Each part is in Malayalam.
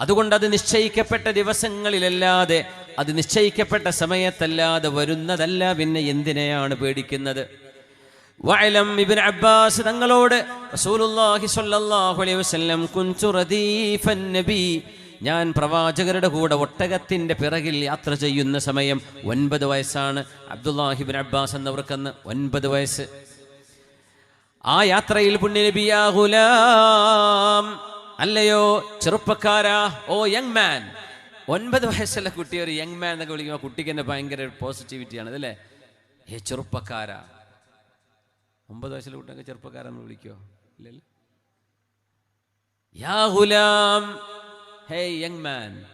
അതുകൊണ്ട് അത് നിശ്ചയിക്കപ്പെട്ട ദിവസങ്ങളിലല്ലാതെ അത് നിശ്ചയിക്കപ്പെട്ട സമയത്തല്ലാതെ വരുന്നതല്ല പിന്നെ എന്തിനെയാണ് പേടിക്കുന്നത്? വഅലം ഇബ്നു അബ്ബാസ് തങ്ങളോട് റസൂലുള്ളാഹി സ്വല്ലല്ലാഹു അലൈഹി വസല്ലം ഞാൻ പ്രവാചകരുടെ കൂടെ ഒട്ടകത്തിന്റെ പിറകിൽ യാത്ര ചെയ്യുന്ന സമയം ഒൻപത് വയസ്സാണ്. അബ്ദുല്ലാഹിബിൻ അബ്ബാസ് എന്നവർക്കന്ന് ഒൻപത് വയസ്സ്. ആ യാത്രയിൽ പുണ്യനബിയാ ഗുലാം. അല്ലയോ ചെറുപ്പക്കാരാ? ഓ യങ് മാൻ ഒൻപത് വയസ്സുള്ള കുട്ടി ഒരു യങ് മാൻ എന്നൊക്കെ വിളിക്കുമ്പോൾ കുട്ടിക്ക് തന്നെ ഭയങ്കര പോസിറ്റിവിറ്റിയാണ് അതല്ലേ ഏ ചെറുപ്പക്കാരാ. ഒമ്പത് വയസ്സുള്ള കുട്ടിയൊക്കെ ചെറുപ്പക്കാരെന്ന് വിളിക്കോ ഇല്ലല്ലോ യാ ഹേ യങ് മാൻ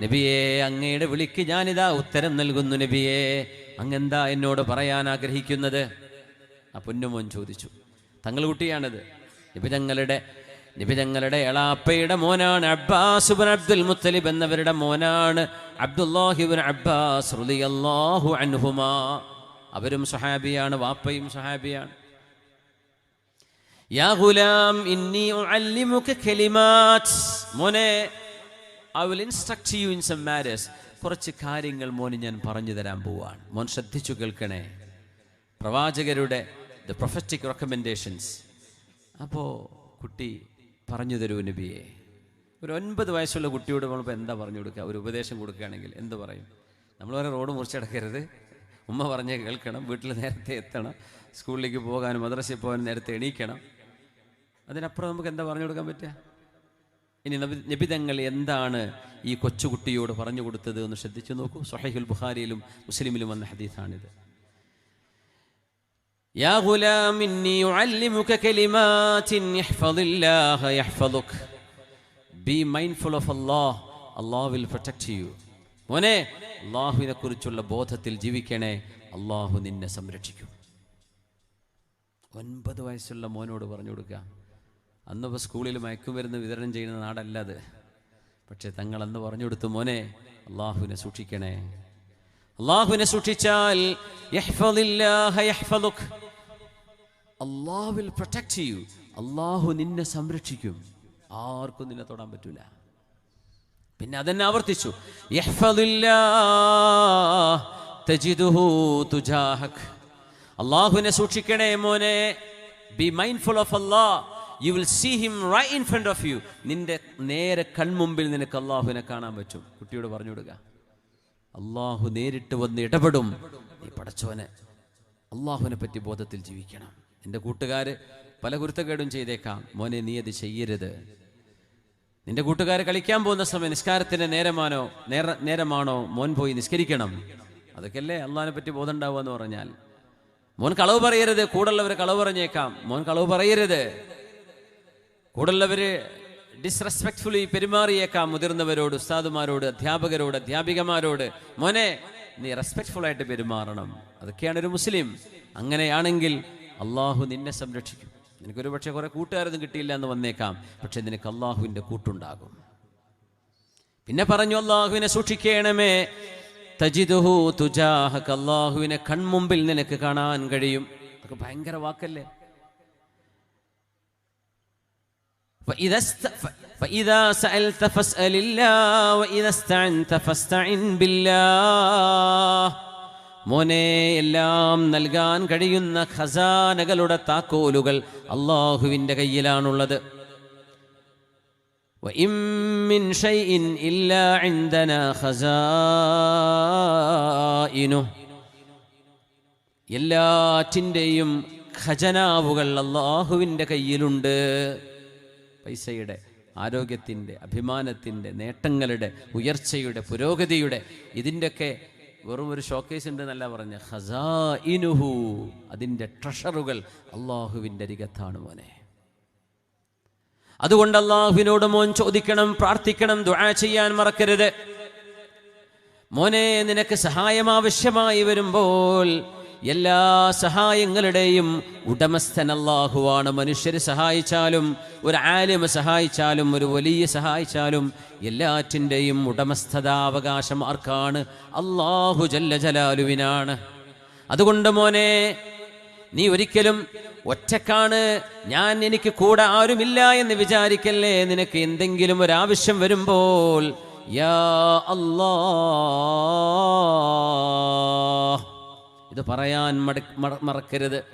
നബിയേ അങ്ങയുടെ വിളിക്ക് ഞാനിതാ ഉത്തരം നൽകുന്നു നബിയേ. അങ്ങെന്താ എന്നോട് പറയാൻ ആഗ്രഹിക്കുന്നത്? ആ പൊന്നുമോൻ ചോദിച്ചു തങ്ങൾ കുട്ടിയാണിത്? നിബിതങ്ങളുടെ നിബിതങ്ങളുടെ എളാപ്പയുടെ മോനാണ് അബ്ബാസ് ബിൻ അബ്ദുൽ മുത്തലിബ് എന്നവരുടെ മോനാണ് അബ്ദുല്ലാഹിബിൻ അബ്ബാസ് അൻഹുമാ. അവരും സഹാബിയാണ് വാപ്പയും സഹാബിയാണ്. യാ ഗുലാം ഇന്നി മോനെ I will instruct in some കുറച്ച് കാര്യങ്ങൾ മോന് ഞാൻ പറഞ്ഞു തരാൻ പോവാണ്. മോൻ ശ്രദ്ധിച്ചു കേൾക്കണേ. പ്രവാചകരുടെ ദ പ്രൊഫറ്റിക് റെക്കമെൻഡേഷൻസ് അപ്പോൾ കുട്ടി പറഞ്ഞു തരൂ നബിയെ. ഒരു ഒൻപത് വയസ്സുള്ള കുട്ടിയോട് നമ്മളിപ്പോൾ എന്താ പറഞ്ഞു കൊടുക്കുക? ഒരു ഉപദേശം കൊടുക്കുകയാണെങ്കിൽ എന്ത് പറയും? നമ്മൾ വരെ റോഡ് മുറിച്ചടക്കരുത് ഉമ്മ പറഞ്ഞ് കേൾക്കണം. വീട്ടിൽ നേരത്തെ എത്തണം. സ്കൂളിലേക്ക് പോകാനും മദ്രസയിൽ പോകാനും നേരത്തെ എണീക്കണം. അതിനപ്പുറം നമുക്ക് എന്താ പറഞ്ഞു കൊടുക്കാൻ പറ്റുക? ഇനി നബി- നബിതങ്ങൾ എന്താണ് ഈ കൊച്ചുകുട്ടിയോട് പറഞ്ഞു കൊടുത്തത് എന്ന് ശ്രദ്ധിച്ചു നോക്കൂ. സൊഹൈഹുൽ ബുഖാരിയിലും മുസ്ലിമിലും വന്ന ഹദീസാണിത്. يا യാ ഗുലാം ഇന്നി ഉഅല്ലിമുക കലിമാത്തിൻ യഹ്ഫദില്ലാഹ യഹ്ഫദുക be mindful of Allah Allah will protect you മോനെ അള്ളാഹുവിനെ കുറിച്ചുള്ള ബോധത്തിൽ ജീവിക്കണേ. അള്ളാഹു നിന്നെ സംരക്ഷിക്കും. ഒൻപത് വയസ്സുള്ള മോനോട് പറഞ്ഞു കൊടുക്കുക അന്നിപ്പോൾ സ്കൂളിൽ മയക്കുമരുന്ന് വിതരണം ചെയ്യുന്ന നാടല്ല അത്. പക്ഷേ തങ്ങൾ അന്ന് പറഞ്ഞു കൊടുത്തു മോനെ അള്ളാഹുവിനെ സൂക്ഷിക്കണേ. അള്ളാഹുവിനെ സൂക്ഷിച്ചാൽ. അള്ളാഹു വിൽ പ്രൊട്ടക്ട് യു അള്ളാഹു നിന്നെ സംരക്ഷിക്കും. ആർക്കും നിന്നെ തൊടാൻ പറ്റൂല. പിന്നെ അതെന്നെ ആവർത്തിച്ചു. അള്ളാഹുവിനെ സൂക്ഷിക്കണേ മോനെ. Be mindful of Allah you will see him right in front of you നിന്റെ നേരെ കൺമുമ്പിൽ നിനക്ക് അള്ളാഹുവിനെ കാണാൻ പറ്റും. കുട്ടിയോട് പറഞ്ഞു കൊടുക്കുക അള്ളാഹു നേരിട്ട് വന്ന് ഇടപെടും. നീ പടച്ചോനെ അള്ളാഹുവിനെ പറ്റി ബോധത്തിൽ ജീവിക്കണം. എന്റെ കൂട്ടുകാർ പല കുരുത്തക്കേടും ചെയ്തേക്കാം. മോനെ നീ അത് ചെയ്യരുത്. നിന്റെ കൂട്ടുകാർ കളിക്കാൻ പോകുന്ന സമയം നിസ്കാരത്തിന്റെ നേരമാണോ നേര നേരമാണോ മോൻ പോയി നിസ്കരിക്കണം? അതൊക്കെയല്ലേ അള്ളാഹിനെ പറ്റി ബോധം ഉണ്ടാവുക എന്ന് പറഞ്ഞാൽ. മോൻ കളവ് പറയരുത് കൂടുള്ളവർ കളവ് പറഞ്ഞേക്കാം. മോൻ കളവ് പറയരുത്. കൂടുള്ളവര് ഡിസ്റെസ്പെക്ട്ഫുള്ളി പെരുമാറിയേക്കാം മുതിർന്നവരോട് ഉസ്താദുമാരോട് അധ്യാപകരോട് അധ്യാപികമാരോട്. മോനെ നീ റെസ്പെക്ട്ഫുൾ ആയിട്ട് പെരുമാറണം. അതൊക്കെയാണ് ഒരു മുസ്ലിം. അങ്ങനെയാണെങ്കിൽ അള്ളാഹു നിന്നെ സംരക്ഷിക്കും. നിനക്കൊരു പക്ഷേ കുറെ കൂട്ടുകാരൊന്നും കിട്ടിയില്ല എന്ന് വന്നേക്കാം. പക്ഷെ നിനക്ക് അള്ളാഹുവിന്റെ കൂട്ടുണ്ടാകും. പിന്നെ പറഞ്ഞു അള്ളാഹുവിനെ സൂക്ഷിക്കണമേ. തജിദുഹു തുജാഹക്ക് അള്ളാഹുവിനെ കൺമുമ്പിൽ നിനക്ക് കാണാൻ കഴിയും. അതൊക്കെ ഭയങ്കര വാക്കല്ലേ? فإذا است... ف- فإذا سألت فاسأل الله وإذا استعنت فاستعن بالله മോനെ എല്ലാം നൽകാൻ കഴിയുന്ന ഖസാനകളുടെ താക്കോലുകൾ അള്ളാഹുവിൻ്റെ കയ്യിലാണുള്ളത് وإن من شيء إلا عندنا خزائنه എല്ലാറ്റിൻ്റെയും ഖജനാവുകൾ അള്ളാഹുവിൻ്റെ കയ്യിലുണ്ട് പൈസയുടെ ആരോഗ്യത്തിന്റെ അഭിമാനത്തിന്റെ നേട്ടങ്ങളുടെ ഉയർച്ചയുടെ പുരോഗതിയുടെ ഇതിന്റെയൊക്കെ വെറും ഒരു ഷോക്കേസ് ഉണ്ട് എന്നല്ല പറഞ്ഞ ഹസാ ഇനുഹു അതിന്റെ ട്രഷറുകൾ അള്ളാഹുവിന്റെ അരികത്താണ് മോനെ. അതുകൊണ്ട് അള്ളാഹുവിനോട് മോൻ ചോദിക്കണം പ്രാർത്ഥിക്കണം ദുആ ചെയ്യാൻ മറക്കരുത്. മോനെ നിനക്ക് സഹായം ആവശ്യമായി വരുമ്പോൾ എല്ലാ സഹായങ്ങളുടെയും ഉടമസ്ഥൻ അള്ളാഹുവാണ് മനുഷ്യര് സഹായിച്ചാലും ഒരു ആലിമ സഹായിച്ചാലും ഒരു വലിയ സഹായിച്ചാലും എല്ലാറ്റിന്റെയും ഉടമസ്ഥതാവകാശം ആർക്കാണ്? അള്ളാഹു ജല്ല ജലാലുവിനാണ്. അതുകൊണ്ട് മോനെ നീ ഒരിക്കലും ഒറ്റക്കാണ് ഞാൻ എനിക്ക് കൂടെ ആരുമില്ല എന്ന് വിചാരിക്കല്ലേ? നിനക്ക് എന്തെങ്കിലും ഒരു ആവശ്യം വരുമ്പോൾ യാ അല്ലാ ഇത് പറയാൻ മറക്കരുത്.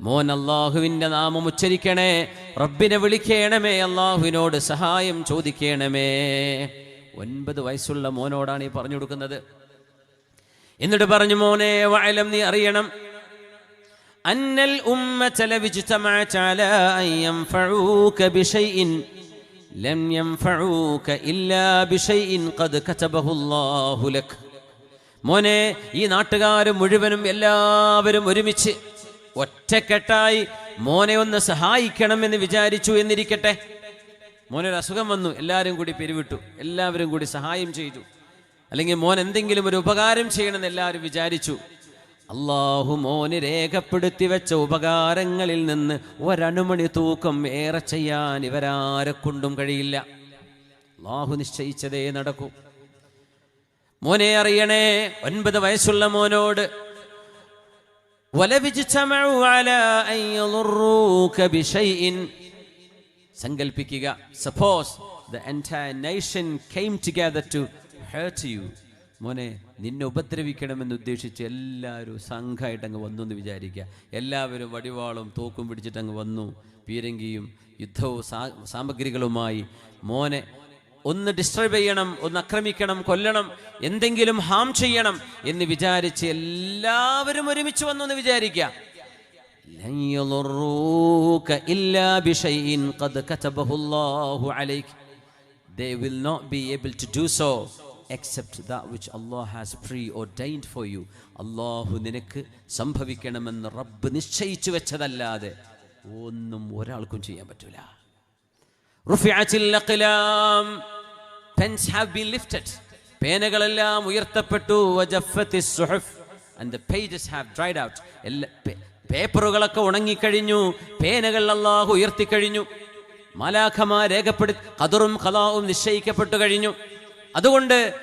മോൻ അള്ളാഹുവിന്റെ നാമം ഉച്ചരിക്കണേ. റബ്ബിനെ വിളിക്കണമേ. അള്ളാഹുവിനോട് സഹായം ചോദിക്കണമേ. ഒൻപത് വയസ്സുള്ള മോനോടാണ് ഈ പറഞ്ഞു കൊടുക്കുന്നത്. എന്നിട്ട് പറഞ്ഞു മോനെ വയലം നീ അറിയണം. അന്നൽ ബിശൈഇൻ ലം ഇല്ലാ ഖദ് മോനെ ഈ നാട്ടുകാർ മുഴുവനും എല്ലാവരും ഒരുമിച്ച് ഒറ്റക്കെട്ടായി മോനെ ഒന്ന് സഹായിക്കണം എന്ന് വിചാരിച്ചു എന്നിരിക്കട്ടെ. മോനൊരു അസുഖം വന്നു. എല്ലാവരും കൂടി പിരിവിട്ടു. എല്ലാവരും കൂടി സഹായം ചെയ്തു. അല്ലെങ്കിൽ മോൻ എന്തെങ്കിലും ഒരു ഉപകാരം ചെയ്യണമെന്ന് എല്ലാവരും വിചാരിച്ചു. അള്ളാഹു മോന് രേഖപ്പെടുത്തി വെച്ച ഉപകാരങ്ങളിൽ നിന്ന് ഒരണുമണി തൂക്കം ഏറെ ചെയ്യാൻ ഇവരാരെ കൊണ്ടും കഴിയില്ല. അള്ളാഹു നിശ്ചയിച്ചതേ നടക്കൂ. മോനെ അറിയണേ ഒൻപത് വയസ്സുള്ള മോനോട് സങ്കൽപ്പിക്കുക suppose nation came together to hurt you. മോനെ നിന്നെ ഉപദ്രവിക്കണമെന്ന് ഉദ്ദേശിച്ച് എല്ലാവരും സംഘമായിട്ട് അങ്ങ് വന്നു എന്ന് വിചാരിക്കുക. എല്ലാവരും വടിവാളും തോക്കും പിടിച്ചിട്ട് അങ്ങ് വന്നു. പീരങ്കിയും യുദ്ധവും സാമഗ്രികളുമായി. മോനെ ഒന്ന് ഡിസ്റ്റർബ് ചെയ്യണം ഒന്ന് ആക്രമിക്കണം കൊല്ലണം എന്തെങ്കിലും ഹാം ചെയ്യണം എന്ന് വിചാരിച്ച് എല്ലാവരും ഒരുമിച്ച് വന്നു എന്ന് വിചാരിക്കുക. They will not be able to do so except that which Allah has preordained for you. അള്ളാഹു നിനക്ക് സംഭവിക്കണമെന്ന് റബ്ബ് നിശ്ചയിച്ചു വെച്ചതല്ലാതെ ഒന്നും ഒരാൾക്കും ചെയ്യാൻ പറ്റൂല. പേനകളെല്ലാം ഉയർത്തപ്പെട്ടു. പേപ്പറുകളൊക്കെ ഉണങ്ങിക്കഴിഞ്ഞു. പേനകൾ അള്ളാഹു ഉയർത്തിക്കഴിഞ്ഞു. മലാഖമാ രേഖപ്പെടുത്തി കതറും കലാവും നിശ്ചയിക്കപ്പെട്ടു കഴിഞ്ഞു. അതുകൊണ്ട്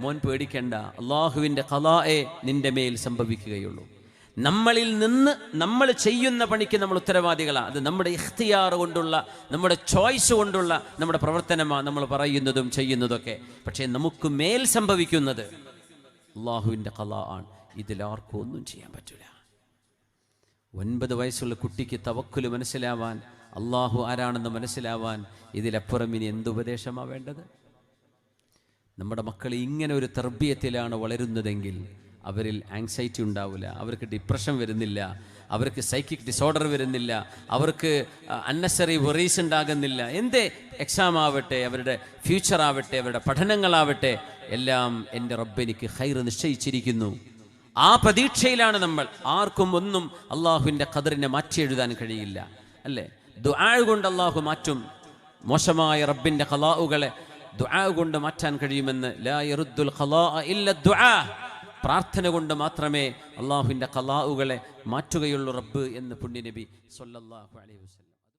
മോൻ പേടിക്കേണ്ട. അള്ളാഹുവിന്റെ കലായെ നിന്റെ മേൽ സംഭവിക്കുകയുള്ളൂ. നമ്മളിൽ നിന്ന് നമ്മൾ ചെയ്യുന്ന പണിക്ക് നമ്മൾ ഉത്തരവാദികളാണ് അത് നമ്മുടെ ഇഖ്തിയാർ കൊണ്ടുള്ള നമ്മുടെ ചോയ്സ് കൊണ്ടുള്ള നമ്മുടെ പ്രവർത്തനമാണ് നമ്മൾ പറയുന്നതും ചെയ്യുന്നതൊക്കെ. പക്ഷേ നമുക്ക് മേൽ സംഭവിക്കുന്നത് അള്ളാഹുവിന്റെ കല ആണ്. ഇതിലാർക്കും ഒന്നും ചെയ്യാൻ പറ്റില്ല ഒൻപത് വയസ്സുള്ള കുട്ടിക്ക് തവക്കുൽ മനസ്സിലാവാൻ അള്ളാഹു ആരാണെന്ന് മനസ്സിലാവാൻ ഇതിലപ്പുറം ഇനി എന്തുപദേശമാണ് വേണ്ടത്? നമ്മുടെ മക്കൾ ഇങ്ങനെ ഒരു തർബീയത്തിലാണ് വളരുന്നതെങ്കിൽ അവരിൽ ആങ്സൈറ്റി ഉണ്ടാവില്ല അവർക്ക് ഡിപ്രഷൻ വരുന്നില്ല അവർക്ക് സൈക്കിക് ഡിസോർഡർ വരുന്നില്ല അവർക്ക് അന്നസറി വെറീസ് ഉണ്ടാകുന്നില്ല. എന്തേ? എക്സാം ആവട്ടെ അവരുടെ ഫ്യൂച്ചർ ആവട്ടെ അവരുടെ പഠനങ്ങളാവട്ടെ എല്ലാം എന്റെ റബ്ബെനിക്ക് ഹൈർ നിശ്ചയിച്ചിരിക്കുന്നു. ആ പ്രതീക്ഷയിലാണ് നമ്മൾ. ആർക്കും ഒന്നും അള്ളാഹുവിന്റെ ഖദറിനെ മാറ്റി എഴുതാൻ കഴിയില്ല. അല്ലേ? ദുആ കൊണ്ട് അള്ളാഹു മാറ്റും. മോശമായ റബ്ബിന്റെ കലാവുകളെ ദുആ കൊണ്ട് മാറ്റാൻ കഴിയുമെന്ന് ലാ ഖലാഅ ഇല്ല ദുആ. പ്രാർത്ഥന കൊണ്ട് മാത്രമേ അള്ളാഹുവിന്റെ കലാവുകളെ മാറ്റുകയുള്ളൂ റബ്ബ് എന്ന് പുണ്യനബി സൊല്ലാഹു അലൈഹി വസല്ലം.